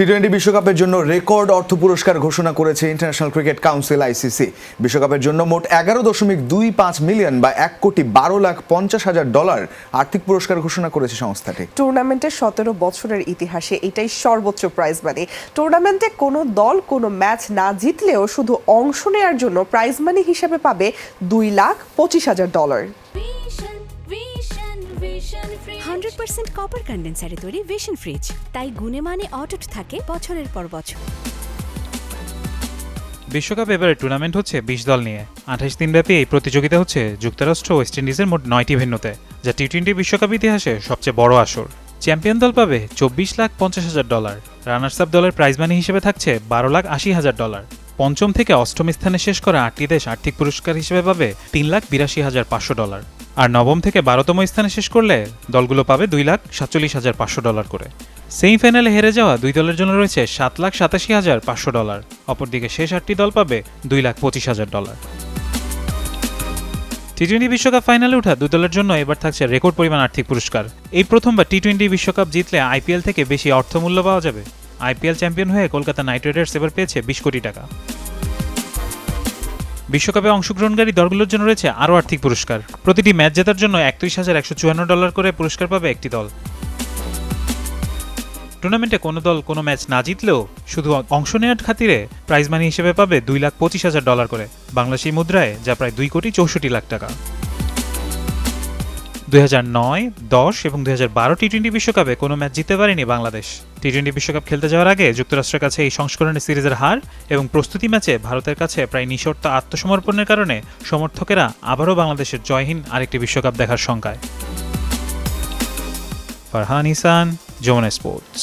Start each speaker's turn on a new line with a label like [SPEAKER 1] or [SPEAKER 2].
[SPEAKER 1] T twenty বিশ্বকাপের জন্য record অর্থ পুরস্কার ঘোষণা করেছে ইন্টারন্যাশনাল ক্রিকেট কাউন্সিল আইসিসি বিশ্বকাপের জন্য মোট এগারো দশমিক দুই পাঁচ মিলিয়ন বা এক কোটি বারো লাখ পঞ্চাশ হাজার ডলার আর্থিক পুরস্কার ঘোষণা করেছে সংস্থাটি।
[SPEAKER 2] টুর্নামেন্টের সতেরো বছরের ইতিহাসে এটাই সর্বোচ্চ প্রাইজ মানি টুর্নামেন্টে কোনো দল, কোনো ম্যাচ না জিতলেও শুধু অংশ নেওয়ার জন্য প্রাইজ মানি হিসেবে পাবে দুই লাখ পঁচিশ হাজার ডলার
[SPEAKER 3] হান্ড্রেড পার্সেন্ট কপার কন্ডেন্সারে তৈরি ভিশন ফ্রিজ তাই গুণে মানে অটুট থাকে বছরের পর বছর।
[SPEAKER 4] বিশ্বকাপ এবারে টুর্নামেন্ট হচ্ছে বিশ দল নিয়ে। আঠাশ দিনব্যাপী এই প্রতিযোগিতা হচ্ছে যুক্তরাষ্ট্র ওয়েস্ট ইন্ডিজের মোট নয়টি ভেন্যুতে, যা টি টোয়েন্টি বিশ্বকাপ ইতিহাসে সবচেয়ে বড় আসর। চ্যাম্পিয়ন দল পাবে চব্বিশ লাখ পঞ্চাশ হাজার ডলার রানার্স আপ দলের প্রাইজ মানি হিসেবে থাকছে বারো লাখ আশি হাজার ডলার পঞ্চম থেকে অষ্টম স্থানে শেষ করা আটটি দেশ আর্থিক পুরস্কার হিসেবে পাবে তিন লাখ বিরাশি হাজার পাঁচশো ডলার আর নবম থেকে বারোতম স্থানে শেষ করলে দলগুলো পাবে দুই লাখ সাতচল্লিশ হাজার পাঁচশো ডলার করে। সেমিফাইনালে হেরে যাওয়া দুই দলের জন্য রয়েছে সাত লাখ সাতাশি হাজার পাঁচশো ডলার। অপরদিকে শেষ আটটি দল পাবে দুই লাখ পঁচিশ হাজার ডলার। টি টোয়েন্টি বিশ্বকাপ ফাইনালে ওঠা দুই দলের জন্য এবার থাকছে রেকর্ড পরিমাণ আর্থিক পুরস্কার। এই প্রথমবার টি টোয়েন্টি বিশ্বকাপ জিতলে আইপিএল থেকে বেশি অর্থমূল্য পাওয়া যাবে। আইপিএল চ্যাম্পিয়ন হয়ে কলকাতা নাইট রাইডার্স এবার পেয়েছে বিশ কোটি টাকা। বিশ্বকাপে অংশগ্রহণকারী দলগুলোর জন্য রয়েছে আরও আর্থিক পুরস্কার। প্রতিটি ম্যাচ জেতার জন্য একত্রিশ হাজার একশো চুয়ান্ন ডলার করে পুরস্কার পাবে একটি দল। টুর্নামেন্টে কোনো দল কোনো ম্যাচ না জিতলেও শুধু অংশ নেওয়ার খাতিরে প্রাইজ মানি হিসেবে পাবে দুই লাখ পঁচিশ হাজার ডলার করে। বাংলাদেশি মুদ্রায় যা প্রায় দুই কোটি চৌষট্টি লাখ টাকা। দুই হাজার নয়, দশ এবং দুই হাজার বারো টি টোয়েন্টি বিশ্বকাপে কোনো ম্যাচ জিততে পারেনি বাংলাদেশ। টি টোয়েন্টি বিশ্বকাপ খেলতে যাওয়ার আগে যুক্তরাষ্ট্রের কাছে এই সংস্করণের সিরিজের হার এবং প্রস্তুতি ম্যাচে ভারতের কাছে প্রায় নিঃশর্ত আত্মসমর্পণের কারণে সমর্থকেরা আবারও বাংলাদেশের জয়হীন আরেকটি বিশ্বকাপ দেখার শঙ্কায়। ফারহান ইসান, যমুনা স্পোর্টস।